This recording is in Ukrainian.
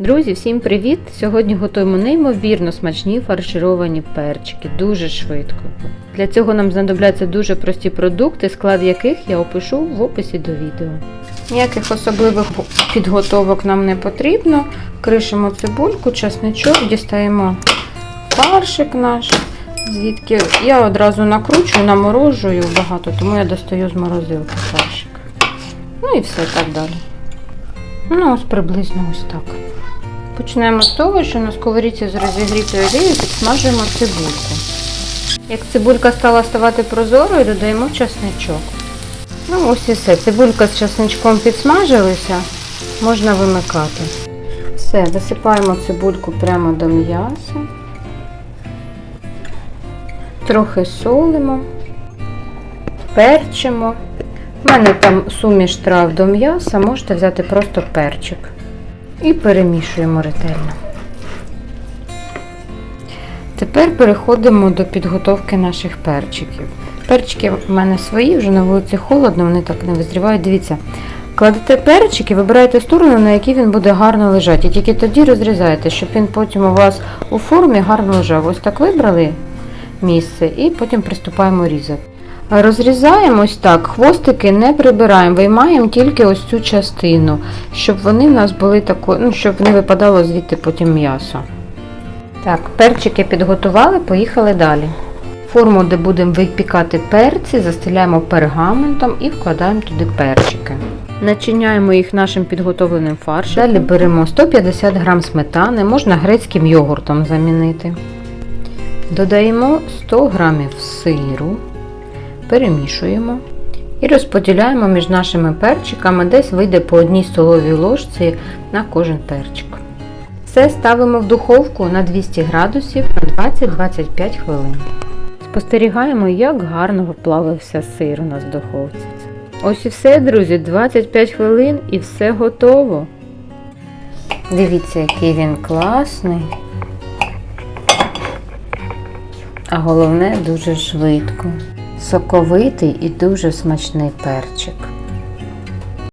Друзі, всім привіт! Сьогодні готуємо неймовірно смачні фаршировані перчики, дуже швидко. Для цього нам знадобляться дуже прості продукти, склад яких я опишу в описі до відео. Ніяких особливих підготовок нам не потрібно. Кришимо цибульку, часничок, дістаємо фаршик наш. Звідки я одразу накручую, наморожую багато, тому я достаю з морозилки фаршик. Ну і все так далі. Ну, ось приблизно ось так. Почнемо з того, що на сковорідці з розігрітою олією підсмажуємо цибульку. Як цибулька стала ставати прозорою, додаємо часничок. Ну, ось і все. Цибулька з часничком підсмажилися, можна вимикати. Все, висипаємо цибульку прямо до м'яса. Трохи солимо, перчимо. У мене там суміш трав до м'яса, можете взяти просто перчик. І перемішуємо ретельно. Тепер переходимо до підготовки наших перчиків. Перчики в мене свої, вже на вулиці холодно, вони так не визрівають. Дивіться, кладете перчик і вибираєте сторону, на якій він буде гарно лежати. І тільки тоді розрізаєте, щоб він потім у вас у формі гарно лежав. Ось так вибрали місце і потім приступаємо різати. Розрізаємо ось так, хвостики не прибираємо, виймаємо тільки ось цю частину, щоб вони в нас були такої, ну, щоб не випадало звідти потім м'ясо. Так, перчики підготували, поїхали далі. Форму, де будемо випікати перці, застеляємо пергаментом і вкладаємо туди перчики. Начиняємо їх нашим підготовленим фаршем. Далі беремо 150 г сметани, можна грецьким йогуртом замінити. Додаємо 100 г сиру перемішуємо і розподіляємо між нашими перчиками, десь вийде по одній столовій ложці на кожен перчик. Все ставимо в духовку на 200 градусів на 20-25 хвилин. Спостерігаємо, як гарно поплавився сир у нас в духовці. Ось і все, друзі, 25 хвилин і все готово. Дивіться, який він класний. А головне дуже швидко. Соковитий і дуже смачний перчик.